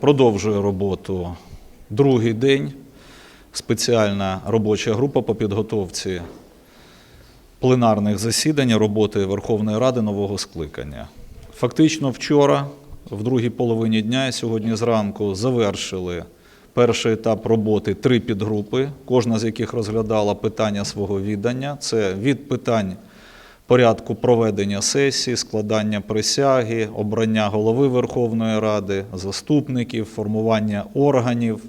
продовжує роботу другий день. Спеціальна робоча група по підготовці пленарних засідань роботи Верховної Ради нового скликання. Фактично вчора, в другій половині дня і сьогодні зранку завершили перший етап роботи три підгрупи, кожна з яких розглядала питання свого віддання. Це від питань порядку проведення сесії, складання присяги, обрання голови Верховної Ради, заступників, формування органів,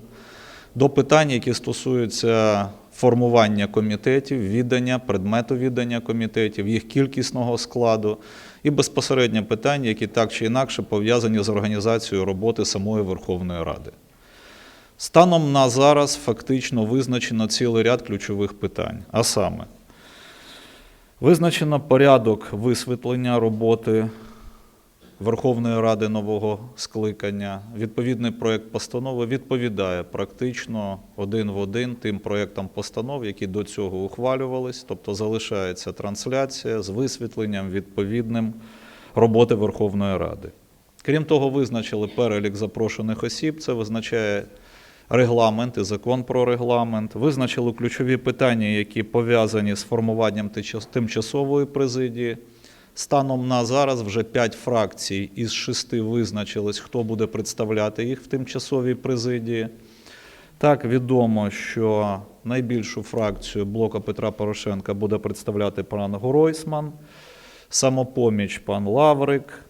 до питань, які стосуються формування комітетів, віддання, предмету віддання комітетів, їх кількісного складу і безпосередньо питання, які так чи інакше пов'язані з організацією роботи самої Верховної Ради. Станом на зараз фактично визначено цілий ряд ключових питань, а саме визначено порядок висвітлення роботи Верховної Ради нового скликання. Відповідний проєкт постанови відповідає практично один в один тим проєктам постанов, які до цього ухвалювались, тобто залишається трансляція з висвітленням відповідним роботи Верховної Ради. Крім того, визначили перелік запрошених осіб, це визначає регламент і закон про регламент, визначили ключові питання, які пов'язані з формуванням тимчасової президії. Станом на зараз вже п'ять фракцій із шести визначились, хто буде представляти їх в тимчасовій президії. Так, відомо, що найбільшу фракцію блока Петра Порошенка буде представляти пан Гройсман, самопоміч пан Лаврик,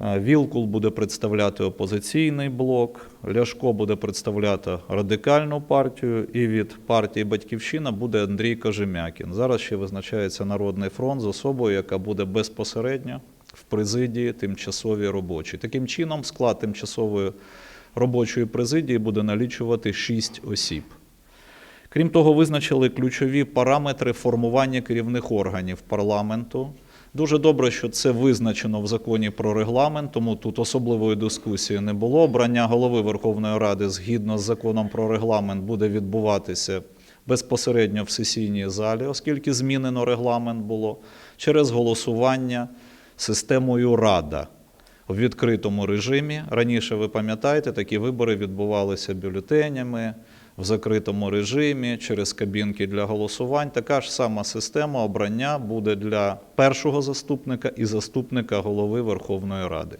Вілкул буде представляти опозиційний блок, Ляшко буде представляти радикальну партію, і від партії Батьківщина буде Андрій Кожем'якін. Зараз ще визначається Народний фронт з особою, яка буде безпосередньо в президії тимчасовій робочій. Таким чином, склад тимчасової робочої президії буде налічувати 6 осіб. Крім того, визначили ключові параметри формування керівних органів парламенту. Дуже добре, що це визначено в законі про регламент, тому тут особливої дискусії не було. Обрання голови Верховної Ради згідно з законом про регламент буде відбуватися безпосередньо в сесійній залі, оскільки змінено регламент було через голосування системою Рада у відкритому режимі. Раніше ви пам'ятаєте, такі вибори відбувалися бюлетенями в закритому режимі через кабінки для голосувань. Така ж сама система обрання буде для першого заступника і заступника голови Верховної Ради.